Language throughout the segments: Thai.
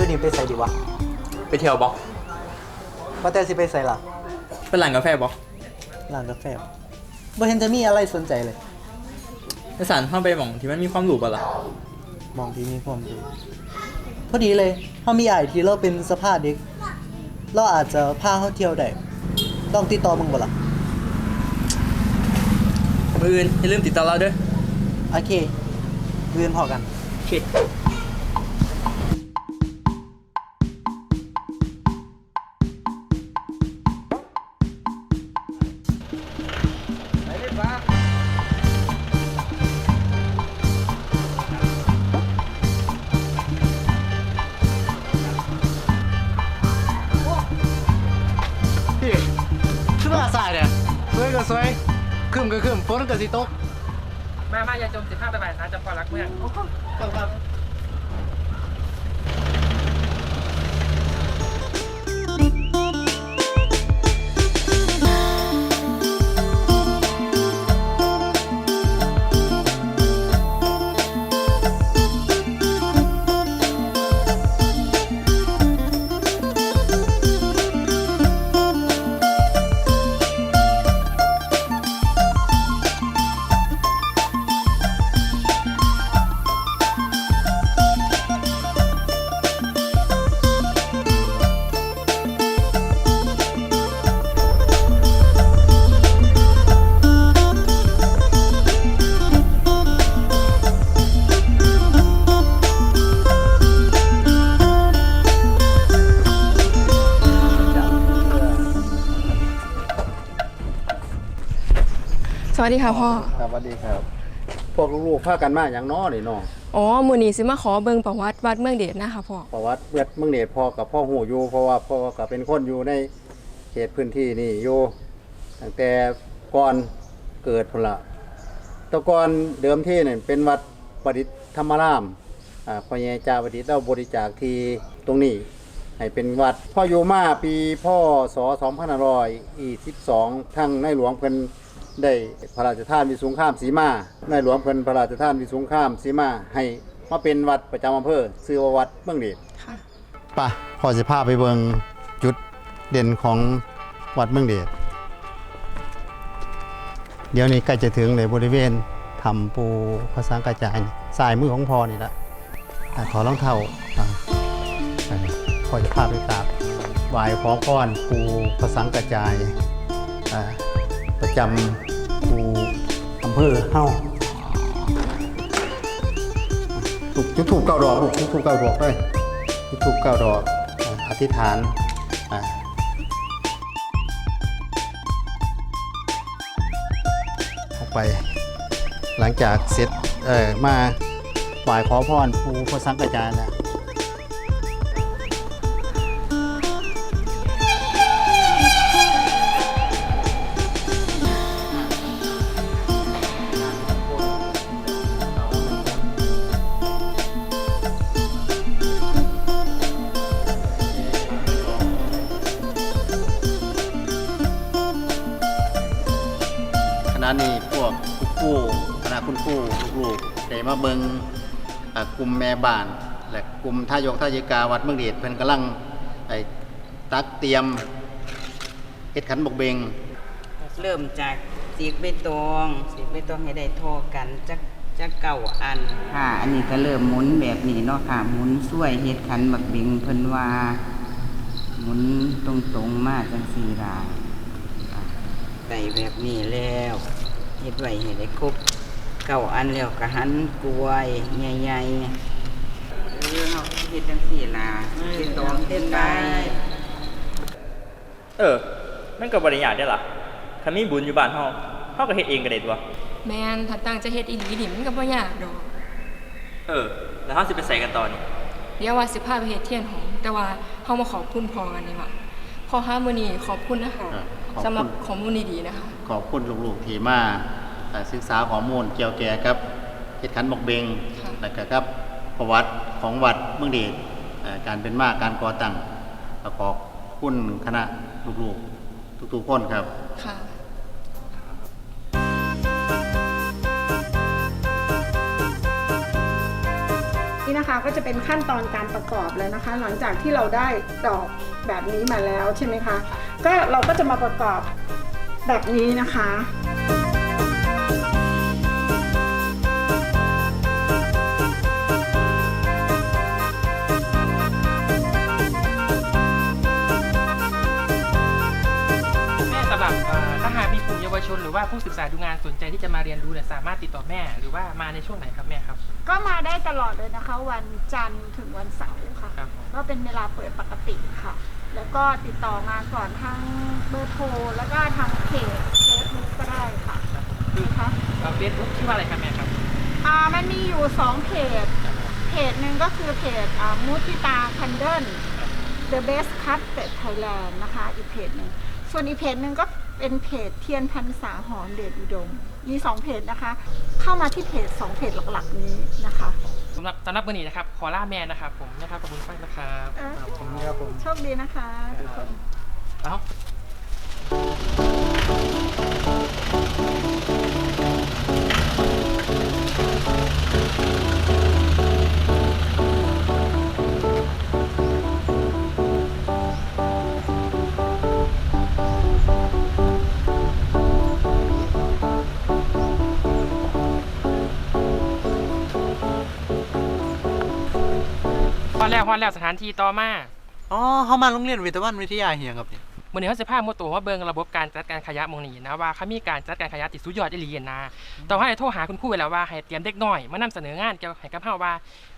อยู่นี่ไปใส่ดีวะไปเที่ยวบอกว่าแต่สิไปใส่ล่ะเป็นร้านกาแฟบอกร้านกาแฟบ่เห็นจะมีอะไรสนใจเลยในสารเข้าไปหม่องที่มันมีความหรูป่ะล่ะมองที่มีความดีพอดีเลยเขามีอ้ายที่เราเป็นสภาพเด็ก เราอาจจะพาเขาเที่ยวได้ต้องติดต่อมึงบ่ล่ะมืออื่นอย่าลืมติดต่อเราเด้อโอเคเรียนพอกัน โอเค ขึ้นก็ขึ้นฝนก็สิตก มามาอย่าจมสิบห้าไปบ่ายสารจำพอรักเมืองครับ วัสดีค่ะพ่อ ครับสวัสดีครับ พวกลูกๆพากันมาอย่างน้อนี่น้องอ๋อมือนี้สิมาขอเบิ่งประวัติวัดเมืองเดชนะคะพ่อ ประวัติเวทเมืองเนตรพ่อกับพ่อหูอยู่ เพราะว่าพ่อก็เป็นคนอยู่ในเขตพื้นที่นี่อยู่ตั้งแต่ก่อนเกิดพนละแตะก่อนเดิมที่เนี่ยเป็นวัดประดิษฐ์ธรรมรามอ่าพ่อใหญ่จาประดิษฐ์เราบริจาคที่ตรงนี้ ให้เป็นวัดพ่ออยู่มาปีพ่อศ2522ทั้งในหลวงเพิ่น ได้พระราชทานวิสุงข้ามสีมาในหลวงเพิ่นพระราชทานวิสุงข้ามสีมาให้มาเป็นวัดประจำอำเภอชื่อว่าวัดเมืองเดชค่ะป่ะพ่อสิพาไปเบิ่งจุดเด่นของวัดเมืองเดชเดี๋ยวนี้ใกล้จะถึงเลยบริเวณทำปูพระสังกระจายนี่สายมือของพ่อนี่ละอ่าถอดรองเท้าอ่าอ่าพ่อจะพาไปกราบไหว้ขอพรปูพระสังกระจายอ่าประจำ ปูอำเภอเฮ้าถูกจุดถูกเก้าดอกลูกจุดถูกเก้าดอกเลยทุกเก้าดอกอธิษฐานอ่าอกไปหลังจากเสร็จเอ่อมาไหว้ขอพรภูพระสังกจายแล้ว ได้มาเบิงอ่ากลุ่มแม่บ้าน และกลุ่มท่ายกท่ายิกาวัดเมืองเดชเพิ่นกำลังไอ้ตักเตรียมเฮ็ดขันบกเบงเริ่มจากสีกใบตองสีกใบตองให้ได้เทอกันจักจักเก่าอันค่ะ อันนี้ก็เริ่มหมุนแบบนี้เนาะค่ะหมุนช่วยเฮ็ดขันบักเบงเพิ่นว่าหมุนตรงๆมาจังสี่ลาค่ะได้แบบนี้แล้วเฮ็ดไว้ให้ได้ครบ เก้าอันแล้วก็หันกล้วยใหญ่ๆเออเฮาเฮ็ดจังสี่ลาเฮ็ดตองเฮ็ดได้เออมันก็บริยากได้อล่ะคันมีบุญอยู่บ้านเฮาเฮาก็เฮ็ดเองก็ได้ตัวแมนถ้าตั้งใจะเฮ็ดอีหลีดิมันก็บ่ยากดอก เออ แล้วเฮาสิไปใส่กันตอนนี้เดี๋ยวว่าสิพาไปเฮ็ดเทียนหอมแต่ว่าเฮามาขอบคุณพ่อกันนี่ว่าพ่อฮามื้อนี้ขอบคุณนะคะอ่าขอบคุณ สำหรับข้อมูลดีๆนะคะ ขอบคุณลูกๆที่มาอ่า ศึกษาข้อมูลเกี่ยวแก่กับเฮ็ดขันบกเบงค่ะและก็ครับประวัติของวัดเมืองเดชเอ่อการเป็นมาการก่อตั้งก็ขอบคุณคณะลูกๆทุกๆคนครับค่ะนี่นะคะนะคะก็จะเป็นขั้นตอนการประกอบแล้วนะคะ หลังจากที่เราได้ดอกแบบนี้มาแล้วใช่ไหมคะ ก็เราก็จะมาประกอบแบบนี้นะคะ ชนหรือว่าผู้ศึกษาดูงานสนใจที่จะมาเรียนรู้เนี่ยสามารถติดต่อแม่ หรือว่ามาในช่วงไหนครับแม่ครับ ก็มาได้ตลอดเลยนะคะ วันจันทร์ถึงวันเสาร์ค่ะ ครับผม ก็เป็นเวลาเปิดปกติค่ะ แล้วก็ติดต่อมาก่อนทางเบอร์โทร แล้วก็ทางเพจเฟซบุ๊กก็ได้ค่ะคือนะคะเฟซบุ๊กชื่อว่าอะไรครับแม่ครับ อ่ามันมีอยู่สองเพจ เพจหนึ่งก็คือเพจอ่ามุติตาคันเดิล The Best Cut Pet Thailand นะคะ อีกเพจหนึ่งส่วนอีกเพจหนึ่งก็ เป็นเพจเทียนพันษาหอมเดชอุดม มีสองเพจนะคะ เข้ามาที่เพจสองเพจหลักๆนี้นะคะสำหรับสำหรับมือนี้นะครับขอล่าแม่นะครับผมนะครับขอบคุณมากนะครับเอ่อขอบคุณครับผมโชคดีนะคะทุกคน เอ้า อดแล้วฮอดแล้วสถานที่ต่อมาอ๋อเขามาโรงเรียนวิทยาวันวิทยาเฮียงครับเนี่ยมื่อนี้เขาจะพาโมโตว่าเบิงระบบการจัดการขยะหมองนี้นะว่าเขามีการจัดการขยะติดสุดยอดอีหลีนะต่อให้โทรหาคุณครูไว้แล้วว่าให้เตรียมเด็กน้อยมานำเสนองานเกี่ยวกับให้กับเฮาว่า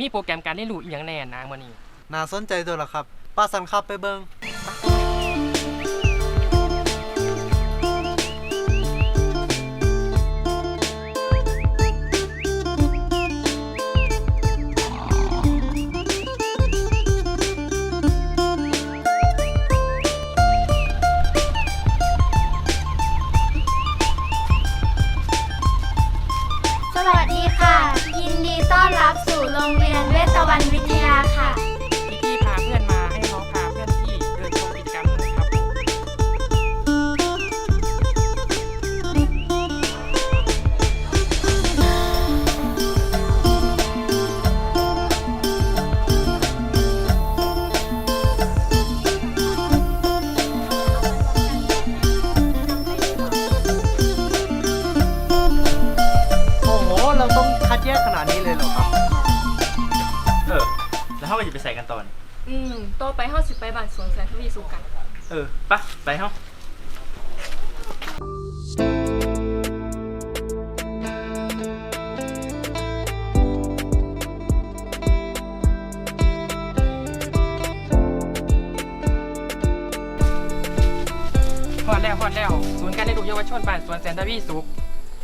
มีโปรแกรมการเรียนรู้อีหยังแน่นะมื้อนี้น่าสนใจตัวละครับป้าสันครับไปเบิงาก็จะไปใส่กันตอน อืมต่อไปเฮาสิไปบ้านสวนแสนทวีสุขกัน เออไปะไปเฮาฮอดแล้วฮอดแล้ว ศูนย์การเรียนรู้เยาวชนบ้านสวนแสนทวีสุข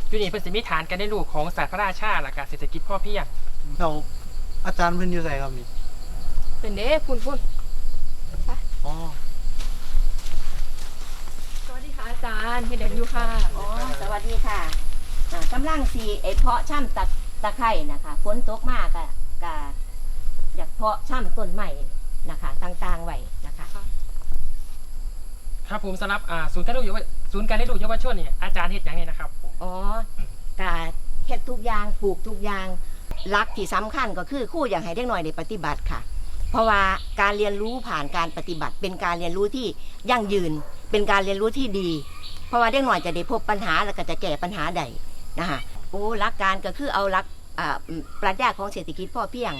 อยู่นี่เพิ่นสิมีฐานการเรียนรู้ของศาสตร์พระราชาและก็เศรษฐกิจพ่อเพียงเราอาจารย์เพิ่นอยู่ใส่ครับนี่ เป็นเด้พุ่นพุ่นอ๋อสวัสดีค่ะอาจารย์เฮ็ดหยังอยู่ค่ะอ๋อสวัสดีค่ะอ่ากำลังสีไอเพาะช่ำตะตะไคร่นะคะฝนตกมากกะกะอยากเพาะช่ำต้นใหม่นะคะต่างๆไว้นะคะครับผมสำหรับอ่าศูนย์การเรียนรู้เยาวศูนย์การเรียนรู้เยาวชนนี่อาจารย์เฮ็ดหยังนี่นะครับผมอ๋อกะเฮ็ดทุกอย่างปลูกทุกอย่างหลักที่สำคัญก็คือครู่อย่างให้เด็กน้อยได้ปฏิบัติค่ะ เพราะว่าการเรียนรู้ผ่านการปฏิบัติ เป็นการเรียนรู้ที่ยั่งยืน เป็นการเรียนรู้ที่ดี เพราะว่าเด็กน้อยจะได้พบปัญหาแล้วก็จะแก้ปัญหาใดนะคะโอ้หลักการก็คือเอาหลักปรัชญาของเศรษฐกิจพ่อเพียง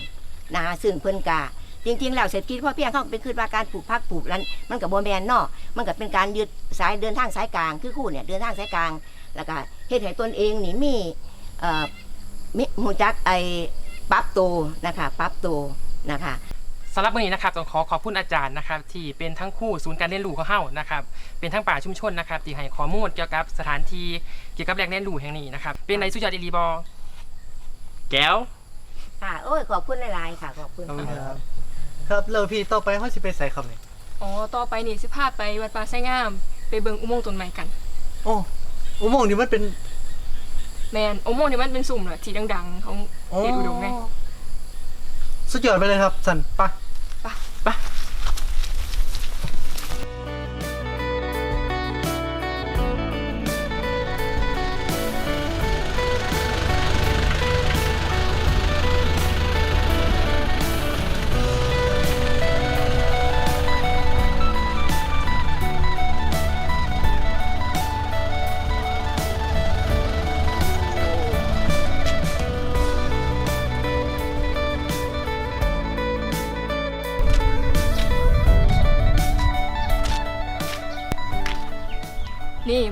นะคะซึ่งเพิ่นกะจริงๆแล้วเศรษฐกิจพ่อเพียงเขาเป็นคือว่าการปลูกพักปลูกนั้นมันกับโบแมนนาะมันก็เป็นการยึดสายเดินทางสายกลางคือคู่เนี่ยเดินทางสายกลาง แล้วก็เฮ็ดให้ตนเองนี่มีมิหูจักไอปรับโตนะคะปรับโตนะคะ สำหรับมื้อนี้นะครับต้องขอขอบคุณอาจารย์นะครับที่เป็นทั้งครู่ศูนย์การเรียนรู้ของเฮานะครับเป็นทั้งป่าชุมชนนะครับที่ให้ข้อมูลเกี่ยวกับสถานที่เกี่ยวกับแหล่งเรียนรู้แห่งนี้นะครับเป็นในสุดยอดอีหลีบอแก้วค่ะโอ้ยขอบคุณหลายๆค่ะ ขอบคุณขอบคุณค่ะ ครับครับแล้วพี่ต่อไปเขาสิไปใส่ครับนี่อ๋อ ต่อไปนี่สิพาไปวัดป่าไส้งาม ไปเบิ่งอุโมงค์ต้นไม้กัน โอ้อุโมงค์นี่มันเป็นแมนอุโมงค์นี่มันเป็นสุ่มเหรอที่ดังๆ ของเดชอุดมไง สุดยอดไปเลยครับสันปะไปป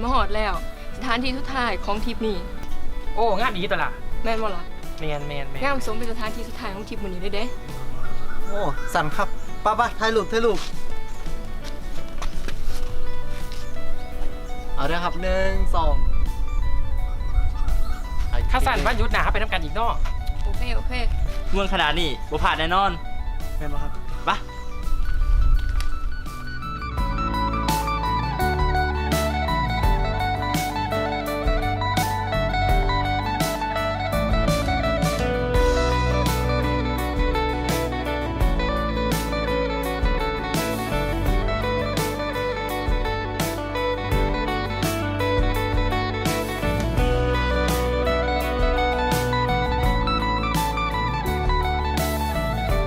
มาหอดแล้ว สถานที่สุดท้ายของทริปนี้โอ้งานดีตัวละแม่นบ่ล่ะแมนแมนแมนงามสมเป็นสถานที่สุดท้ายของทริปมื้อนี้เลยเด้โอ้สั่นครับป้าป้าถ่ายรูปถ่ายรูปเอาเด้อครับหนึ่งสองข้าสั่นวันหยุดหนาไปทำกันอีกเนอกโอเคโอเคเมืองขนาดนี้บ่ผ่านแน่นอนแม่นบ่ครับไปะ